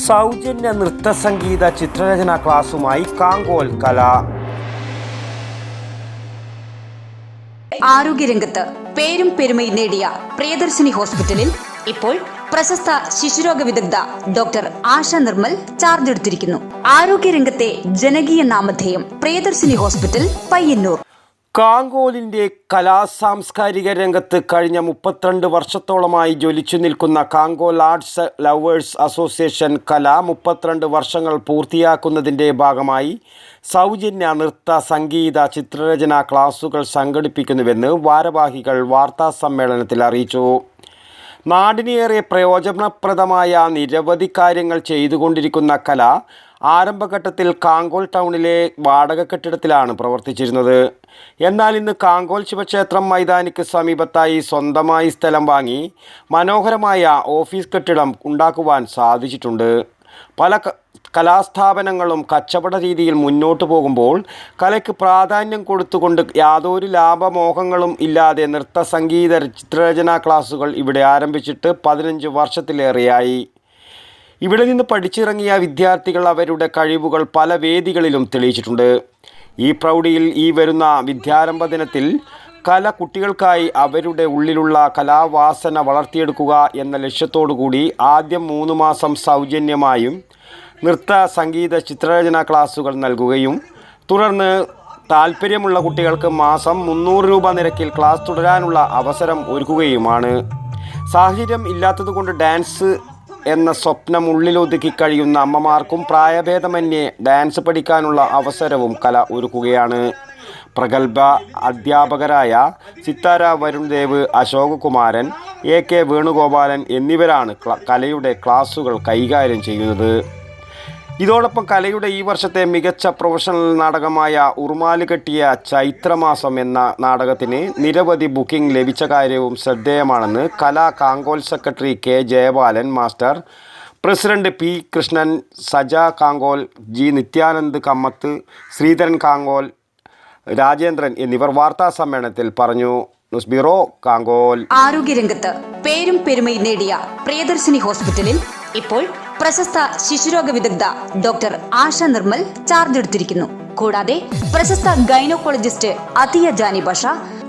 സൗജന്യ നൃത്ത സംഗീത ചിത്രരചന ക്ലാസ്സുമായി കാങ്കോൽ കല. ആരോഗ്യരംഗത്ത് പേരും പെരുമയും നേടിയ പ്രിയദർശിനി ഹോസ്പിറ്റലിൽ ഇപ്പോൾ പ്രശസ്ത ശിശുരോഗ വിദഗ്ധ ഡോക്ടർ ആശ നിർമ്മൽ ചാർജ് എടുത്തിരിക്കുന്നു. ആരോഗ്യരംഗത്തെ ജനകീയ നാമധേയം പ്രിയദർശിനി ഹോസ്പിറ്റൽ പയ്യന്നൂർ. കാങ്കോലിന്റെ കലാസാംസ്കാരിക രംഗത്ത് കഴിഞ്ഞ മുപ്പത്തിരണ്ട് വർഷത്തോളമായി ജ്വലിച്ചു നിൽക്കുന്ന കാങ്കോൽ ആർട്സ് ലവേഴ്സ് അസോസിയേഷൻ കല മുപ്പത്തിരണ്ട് വർഷങ്ങൾ പൂർത്തിയാക്കുന്നതിന്റെ ഭാഗമായി സൗജന്യ നൃത്ത സംഗീത ചിത്രരചന ക്ലാസുകൾ സംഘടിപ്പിക്കുന്നുവെന്ന് ഭാരവാഹികൾ വാർത്താ സമ്മേളനത്തിൽ അറിയിച്ചു. നാടിനേറെ പ്രയോജനപ്രദമായ നിരവധി കാര്യങ്ങൾ ചെയ്തുകൊണ്ടിരിക്കുന്ന കല ആരംഭഘട്ടത്തിൽ കാങ്കോൾ ടൗണിലെ വാടക കെട്ടിടത്തിലാണ് പ്രവർത്തിച്ചിരുന്നത്. എന്നാൽ ഇന്ന് കാങ്കോൽ ശിവക്ഷേത്രം മൈതാനിക്ക് സമീപത്തായി സ്വന്തമായി സ്ഥലം വാങ്ങി മനോഹരമായ ഓഫീസ് കെട്ടിടം ഉണ്ടാക്കുവാൻ സാധിച്ചിട്ടുണ്ട്. പല കലാസ്ഥാപനങ്ങളും കച്ചവട രീതിയിൽ മുന്നോട്ട് പോകുമ്പോൾ കലയ്ക്ക് പ്രാധാന്യം കൊടുത്തുകൊണ്ട് യാതൊരു ലാഭമോഹങ്ങളും ഇല്ലാതെ നൃത്ത സംഗീത ചിത്രരചനാ ക്ലാസുകൾ ഇവിടെ ആരംഭിച്ചിട്ട് പതിനഞ്ച് വർഷത്തിലേറെയായി. ഇവിടെ നിന്ന് പഠിച്ചിറങ്ങിയ വിദ്യാർത്ഥികൾ അവരുടെ കഴിവുകൾ പല വേദികളിലും തെളിയിച്ചിട്ടുണ്ട്. ഈ പ്രൗഢിയിൽ ഈ വരുന്ന വിദ്യാരംഭ ദിനത്തിൽ കല കുട്ടികൾക്കായി അവരുടെ ഉള്ളിലുള്ള കലാവാസന വളർത്തിയെടുക്കുക എന്ന ലക്ഷ്യത്തോടു കൂടി ആദ്യം മൂന്ന് മാസം സൗജന്യമായും നൃത്ത സംഗീത ചിത്രരചന ക്ലാസുകൾ നൽകുകയും തുടർന്ന് താല്പര്യമുള്ള കുട്ടികൾക്ക് മാസം മുന്നൂറ് രൂപ നിരക്കിൽ ക്ലാസ് തുടരാനുള്ള അവസരം ഒരുക്കുകയുമാണ്. സാഹചര്യം ഇല്ലാത്തതുകൊണ്ട് ഡാൻസ് എന്ന സ്വപ്നം ഉള്ളിലൊതുക്കി കഴിയുന്ന അമ്മമാർക്കും പ്രായഭേദമന്യേ ഡാൻസ് പഠിക്കാനുള്ള അവസരവും കല ഒരുക്കുകയാണ്. പ്രഗത്ഭ അധ്യാപകരായ സിത്താര വരുൺ ദേവ് അശോക് കുമാരൻ എ കെ വേണുഗോപാലൻ എന്നിവരാണ് കലയുടെ ക്ലാസുകൾ കൈകാര്യം ചെയ്യുന്നത്. ഇതോടൊപ്പം കലയുടെ ഈ വർഷത്തെ മികച്ച പ്രൊഫഷണൽ നാടകമായ ഉറുമാൽ കെട്ടിയ ചൈത്രമാസം എന്ന നാടകത്തിന് നിരവധി ബുക്കിംഗ് ലഭിച്ച കാര്യവും ശ്രദ്ധേയമാണെന്ന് Kala Kankol secretary K Jayabalan master president P Krishnan സജ Kankol G Nithyanand Kamath Sreedharan Kankol Rajendran എന്നിവർ വാർത്താ സമ്മേളനത്തിൽ പറഞ്ഞു. News bureau Kankol. ആരോഗ്യരംഗത്ത് പേരും പെരുമയും നേടിയ പ്രിയദർശിനി ഹോസ്പിറ്റലിൽ ഇപ്പോൾ പ്രശസ്ത ശിശുരോഗ വിദഗ്ധ ഡോക്ടർ ആശ നിർമ്മൽ ചാർജ് എടുത്തിരിക്കുന്നു. കൂടാതെ പ്രശസ്ത ഗൈനോക്കോളജിസ്റ്റ് അതിയ ജാനി ബഷ